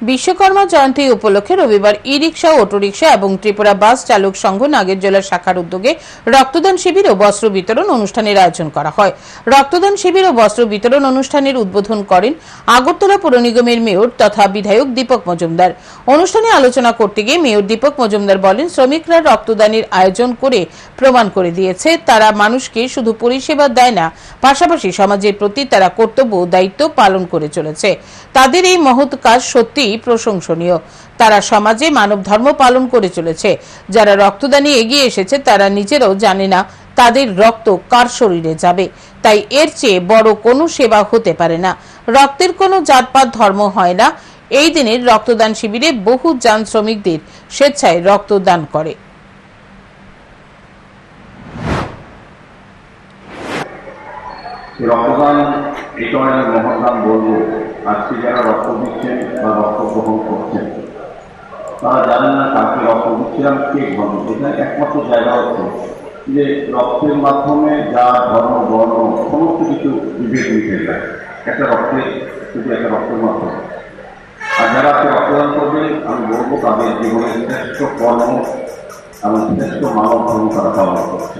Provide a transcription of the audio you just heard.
বিশ্বকর্মা জয়ন্তী উপলক্ষে রবিবার ই রিক্সা অটোরিকশা এবং ত্রিপুরা বাস চালক সংঘ নাগের নাগেরজোলা শাখার উদ্যোগে রক্তদান শিবির ও বস্ত্র বিতরণ অনুষ্ঠানের আয়োজন করা হয়। রক্তদান শিবির ও বস্ত্র বিতরণ অনুষ্ঠানের উদ্বোধন করেন আগরতলা পুর নিগমের মেয়র তথা বিধায়ক দীপক মজুমদার। অনুষ্ঠানে আলোচনা করতে গিয়ে মেয়র দীপক মজুমদার বলেন, শ্রমিকরা রক্তদানের আয়োজন করে প্রমাণ করে দিয়েছে, তারা মানুষকে শুধু পরিষেবা দেয় না, পাশাপাশি সমাজের প্রতি তারা কর্তব্য দায়িত্ব পালন করে চলেছে। তাদের এই মহৎ কাজ সত্যিই প্রশংসনীয়। তারা সমাজে মানব ধর্ম পালন করে চলেছে। যারা রক্তদানে এগিয়ে এসেছে, তারা নিজেরাও জানে না তাদের রক্ত কার শরীরে যাবে। তাই এর চেয়ে বড় কোনো সেবা হতে পারে না। রক্তের কোনো জাতপাত ধর্ম হয় না। এই দিনের রক্তদান শিবিরে বহু যান শ্রমিকদের স্বেচ্ছায় রক্তদান করে। এই আমি মহৎদান বলব, আজকে যারা রক্ত দিচ্ছেন বা রক্ত গ্রহণ করছেন, তারা জানেন না কাকে রক্ত দিচ্ছিলাম কে ধর্ম এখানে একমাত্র জায়গা হচ্ছে যে রক্তের মাধ্যমে যা ধর্ম, বর্ণ, সমস্ত কিছু বিভেদ মিটে যায়। একটা রক্তে, শুধু একটা রক্তের মাধ্যমে। আর যারা আজকে রক্তদান করবেন আমি বলব তাদের জীবনের শ্রেষ্ঠ কর্ম এবং শ্রেষ্ঠ মানব ধর্ম তারা পালন করছে।